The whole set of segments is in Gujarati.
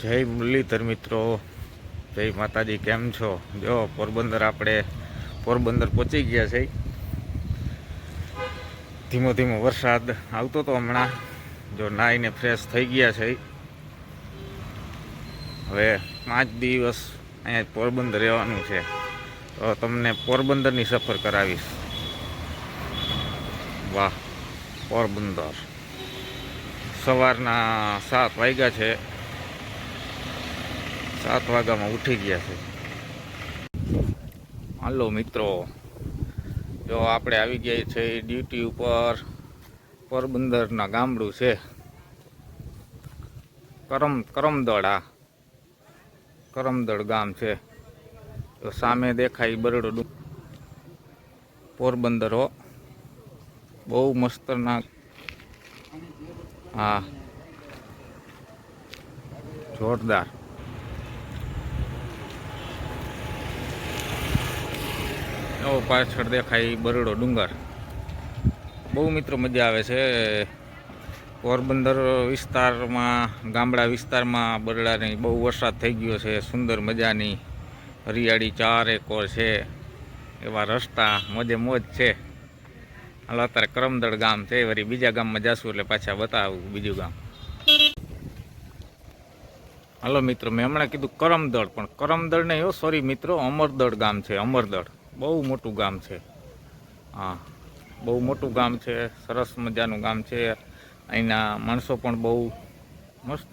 જય મુરલીધર મિત્રો. જય માતાજી, કેમ છો? જો, પોરબંદર આપણે પોરબંદર પહોંચી ગયા છે. ધીમો ધીમો વરસાદ આવતો તો હમણાં જો નાહીને ફ્રેશ થઈ ગયા છે. હવે પાંચ દિવસ અહીંયા પોરબંદર રહેવાનું છે. તો તમને પોરબંદરની સફર કરાવીશ. વાહ, પોરબંદર. સવારના સાત વાગ્યા છે. સાત વાગ્યામાં ઉઠી ગયા છે. હાલો મિત્રો, જો આપણે આવી ગયા છે ડ્યુટી ઉપર, પોરબંદરના ગામડું છે. કરમ કરમદળ કરમદળ ગામ છે. તો સામે દેખાય બરડો પોરબંદર હો. બહુ મસ્તના. હા. જોરદાર. એવો પાછળ દેખાય બરડો ડુંગર. બહુ મિત્રો મજા આવે છે. પોરબંદર વિસ્તારમાં, ગામડા વિસ્તારમાં બરડાની બહુ વરસાદ થઈ ગયો છે. સુંદર મજાની હરિયાળી ચારે કોર છે. એવા રસ્તા મોજે મોજ છે. હાલો, અત્યારે કરમદળ ગામ છે. વળી બીજા ગામમાં જાશું એટલે પાછા બતાવું બીજું ગામ. હાલો મિત્રો, મેં હમણાં કીધું કરમદળ, પણ કરમદળ નહીં હો સોરી મિત્રો, અમરદળ ગામ છે, અમરદળ. બહુ મોટું ગામ છે. હા, બહુ મોટું ગામ છે, સરસ મજાનું ગામ છે. અહીંના માણસો પણ બહુ મસ્ત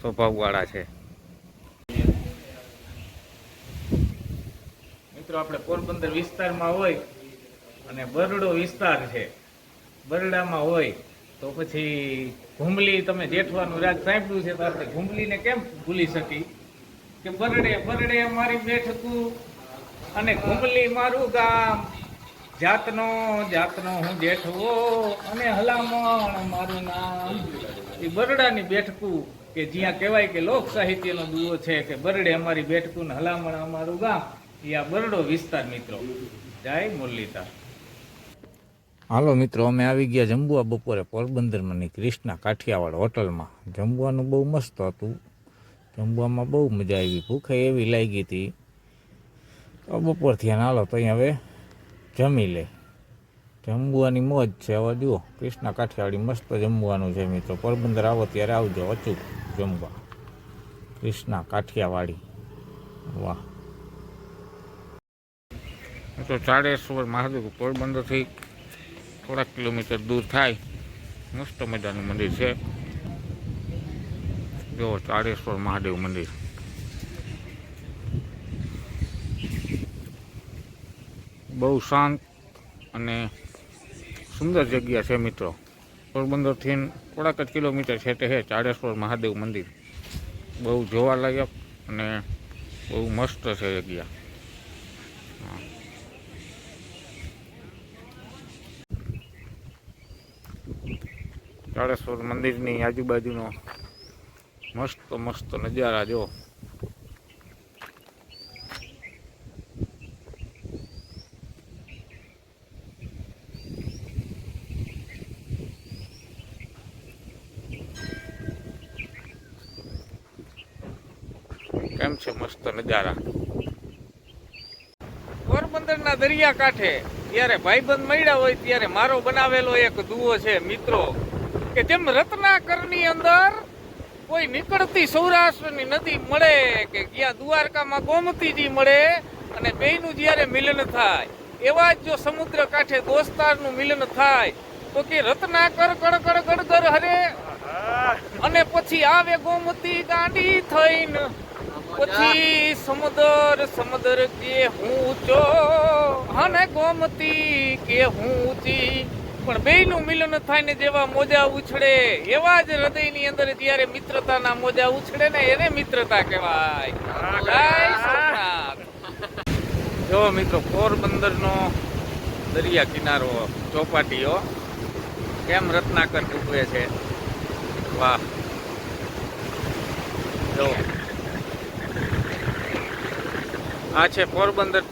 સ્વભાવવાળા છે. મિત્રો, આપણે પોરબંદર વિસ્તારમાં હોય અને બરડો વિસ્તાર છે. બરડામાં હોય તો પછી ઘુમલી તમે જેઠવાનું રાગ સાંભળ્યું છે, તો આપણે ઘુમલીને કેમ ભૂલી શકી કે બરડે બરડે મારી બેઠકું અને ઘુમલી મારું ગામ. જાતનો જાતનો હું જેઠવો અને હલામણ મારું નામ. એ બરડાની બેઠકું કે જ્યાં કહેવાય કે લોક સાહિત્યનો દુઓ છે કે બરડે અમારી બેઠકું ને હલામણ અમારું ગામ. એ આ બરડો વિસ્તાર મિત્રો. જય મુરલીતા હાલો મિત્રો, અમે આવી ગયા જમવા બપોરે પોરબંદરમાં ની ક્રિષ્ના કાઠિયાવાડ હોટલમાં. જમવાનું બહુ મસ્ત હતું. જમવામાં બહુ મજા આવી. ભૂખે એવી લાગી હતી. તો બપોરથી આને હાલો તો અહીંયા હવે જમી લે. જમવાની મોજ છે. હવે જુઓ ક્રિષ્ના કાઠિયાવાડી મસ્ત જમવાનું છે મિત્રો. પોરબંદર આવો ત્યારે આવજો અચૂક જમવા. ક્રિષ્ના કાઠિયાવાડી. વાહ. તો ચારેશ્વર મહાદેવ પોરબંદરથી થોડાક કિલોમીટર દૂર થાય. મસ્ત મજાનું મંદિર છે. જો ચારેશ્વર મહાદેવ મંદિર. બહુ શાંત અને સુંદર જગ્યા છે મિત્રો. પોરબંદરથી થોડાક જ કિલોમીટર છે તે હે ચારેશ્વર મહાદેવ મંદિર. બહુ જોવાલાયક અને બહુ મસ્ત છે જગ્યા. ચાળેશ્વર મંદિરની આજુબાજુનો મસ્ત મસ્ત નજારા જો. કેમ છે મસ્ત નજારા. પોરબંદરના દરિયા કાંઠે ત્યારે ભાઈબંધ મળ્યા હોય ત્યારે મારો બનાવેલો એક દુવો છે મિત્રો કે જેમ રત્નાકરની અંદર કોઈ નીકળતી સૌરાષ્ટ્રની નદી મળે કે જ્યાં દ્વારકામાં ગોમતીજી મળે અને બેયનું જ્યારે મિલન થાય એવા જ જો સમુદ્ર કાંઠે દોસ્તારનું મિલન થાય તો કે રત્નાકર કડકડ કડ ગડગર હરે. અને પછી આવે ગોમતી ગાંડી થઈને પછી સમુદર સમુદર કે હું ઊંચો અને ગોમતી કે હું ઊંચી. પણ બેયનું મિલન થાય ને જેવા મોજા ઉછળે, એવા જ હૃદયની અંદર જ્યારે મિત્રતાના મોજા ઉછળે ને એને મિત્રતા કહેવાય. જો મિત્રો, પોરબંદરનો દરિયા કિનારો ચોપાટીઓ કેમ રત્નાકર ડૂબે છે? વાહ. જો. આ છે પોરબંદર.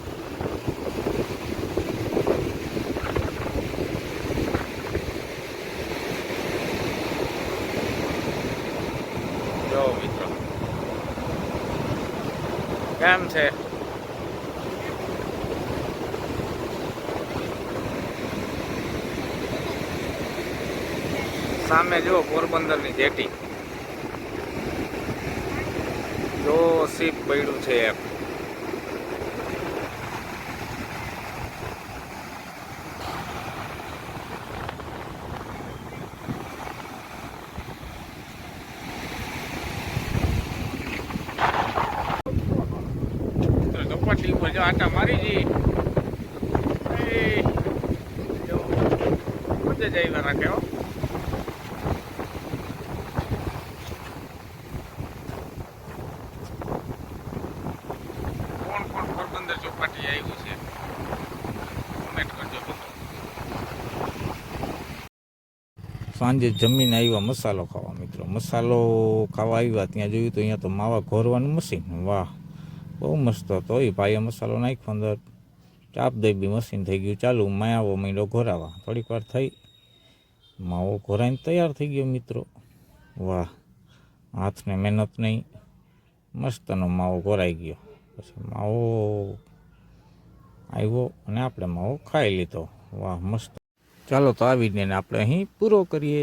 જો મિત્રો. કેમ છે? સામે જુઓ પોરબંદરની જેટી. જો સીપ પડ્યું છે એક. કપાટી જો આટા મારી જઈ મજા જ આવ્યા રાખે હો સાંજે જમીને આવ્યા મસાલો ખાવા, મિત્રો. મસાલો ખાવા આવ્યા ત્યાં જોયું તો અહીંયા તો માવા ઘોરવાનું મશીન વાહ. બહુ મસ્ત હતો. એ ભાઈએ મસાલો નાખ્યો અંદર. ચાપ દઈ બી મશીન થઈ ગયું. ચાલુ મેં આવો મીંડો ઘોરાવા. થોડીક વાર થઈ. માવો ઘોરાઈને તૈયાર થઈ ગયો મિત્રો. વાહ, હાથને મહેનત નહીં. મસ્તનો માવો ઘોરાઈ ગયો. પછી માવો આવ્યો અને આપણે માવો ખાઈ લીધો. વાહ, મસ્ત. ચાલો, તો આવીને આપણે અહીં પૂરો કરીએ.